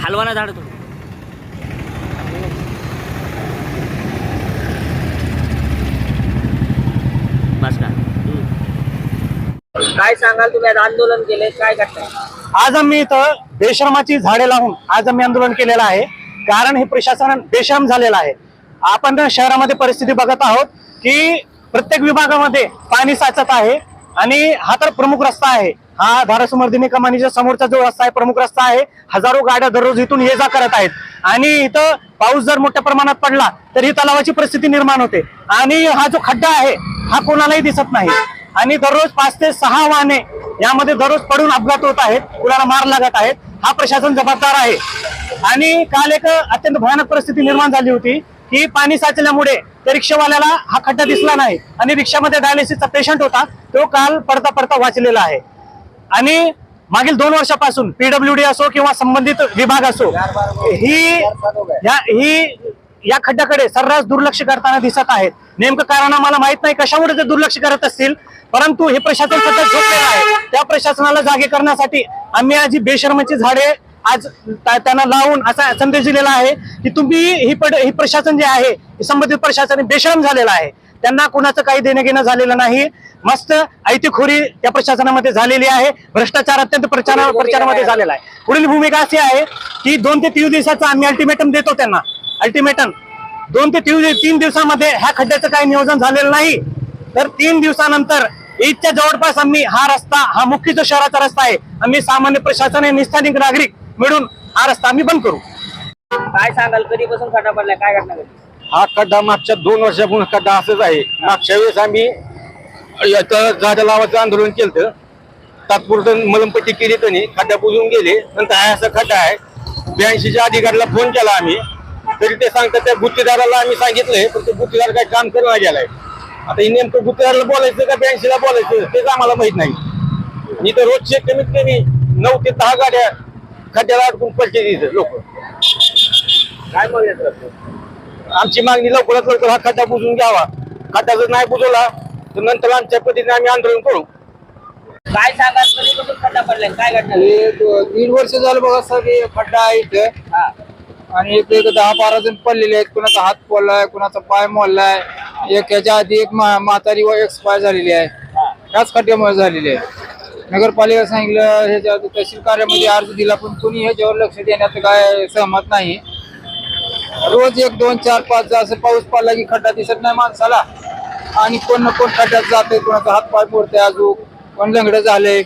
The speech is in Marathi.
हलवाना झाड तुम्ही काय सांगाल तुम्ही? आज आंदोलन केले काय करताय आज आम्ही इथं बेशरमाची झाडे लावून आज आम्ही आंदोलन केलेलं आहे. कारण हे प्रशासन बेशरम झालेलं आहे. आपण शहरामध्ये परिस्थिती बघत आहोत की प्रत्येक विभागामध्ये पाणी साचत आहे आणि हा तर प्रमुख रस्ता आहे. हा धारासमर्दिनी कमानीच्या समोरचा जो रस्ता आहे प्रमुख रस्ता आहे हजारो गाड्या दररोज इथून ये जा करत आहेत. आणि इथं पाऊस जर मोठ्या प्रमाणात पडला तर ही तलावाची परिस्थिती निर्माण होते. आणि हा जो खड्डा आहे हा कोणालाही दिसत नाही. आणि दररोज पाच ते सहा वाहने यामध्ये दररोज पडून अपघात होत आहेत कुणाला मार लागत आहेत हा प्रशासन जबाबदार आहे. आणि काल एक अत्यंत भयानक परिस्थिती निर्माण झाली होती की पाणी साचल्यामुळे त्या रिक्षावाल्याला हा खड्डा दिसला नाही आणि रिक्षामध्ये डायलिसिसचा पेशंट होता तो काल पडता पडता वाचलेला आहे. आणि मागील दोन वर्षापासून पीडब्ल्यूडी असो किंवा संबंधित विभाग असो ही या ही या खड्ड्याकडे सर्रास दुर्लक्ष करताना दिसत आहेत. नेमकं कारण आम्हाला माहीत नाही कशामुळे ते दुर्लक्ष करत असतील. परंतु हे प्रशासन सतत झोपलेलं आहे. त्या प्रशासनाला जागे करण्यासाठी आम्ही आज ही बेशर्माची झाडे आज त्या- त्यांना लावून असा संदेश दिलेला आहे की तुम्ही ही पड ही प्रशासन जे आहे संबंधित प्रशासन बेशरम झालेलं आहे. त्यांना कुणाचं काही देणं घेणं झालेलं नाही. मस्त ऐतिखोरी त्या प्रशासनामध्ये झालेली आहे. भ्रष्टाचार अत्यंत प्रचार प्रचारामध्ये झालेला आहे. पुढील भूमिका अशी आहे की दोन ते तीन दिवसाचं आम्ही अल्टिमेटम देतो त्यांना. अल्टिमेटम दोन ते तीन तीन दिवसामध्ये ह्या खड्ड्याचं काही नियोजन झालेलं नाही. तर तीन दिवसानंतर ईदच्या जवळपास आम्ही हा रस्ता हा मुख्य जो शहराचा रस्ता आहे आम्ही सामान्य प्रशासन आणि स्थानिक नागरिक मिळून हा रस्ता आम्ही बंद करू. काय सांगाल कधीपासून खड्डा पडलाय? काय घटना हा खड्डा मागच्या दोन वर्षापूर्वी खड्डा असंच आहे. मागच्या वेळेस आम्ही याचं झाडं लावायचं आंदोलन केलं तात्पुरतं मलमपट्टी केली त्यांनी खड्डा बुजून गेले. नंतर हा असा खड्डा आहे. ब्याऐंशीच्या अधिकाऱ्याला फोन केला आम्ही. तरी ते सांगतात त्या गुत्तेदाराला आम्ही सांगितलंय पण ते गुत्तेदार काही काम करून गेलाय. आता हे नेमकं गुत्तेदाराला बोलायचं का ब्याऐंशीला बोलायचं तेच आम्हाला माहीत नाही. आणि तर रोजचे कमीत कमी नऊ ते दहा गाड्या खड्ड्याला अडकून पडते तिथे लोक. काय आमची मागणी लवकरात लवकर हा खड्डा बुजून घ्यावा. खड्डा जर नाही बुजवला तर नंतर आमच्या पद्धतीने आम्ही आंदोलन करू. काय सांगाल कधीपासून खड्डा पडलाय? काय घटना घडली? हे दीड वर्ष झालं बघा सगळे खड्डा आहे इथं. हा. आणि एक एक दहा बारा जण पडलेले आहेत. कुणाचा हात पडलाय कुणाचा पाय मोडलाय. एक याच्या आधी एक मा- म्हातारी व एक्सपायर झालेली आहे. त्याच खड्ड्यामुळे झालेली आहे. नगरपालिका सांगितलं ह्याच्या तहसील कार्यामध्ये अर्ज दिला पण कोणी ह्याच्यावर लक्ष देण्यात काय सहमत नाही. रोज एक दोन चार पाच असं पाऊस पडला की खड्डा दिसत नाही माणसाला. आणि कोण ना कोण खड्ड्यात जाते कोणाचा हात पाय मोडते अजून. कोण लंगडं झालंय.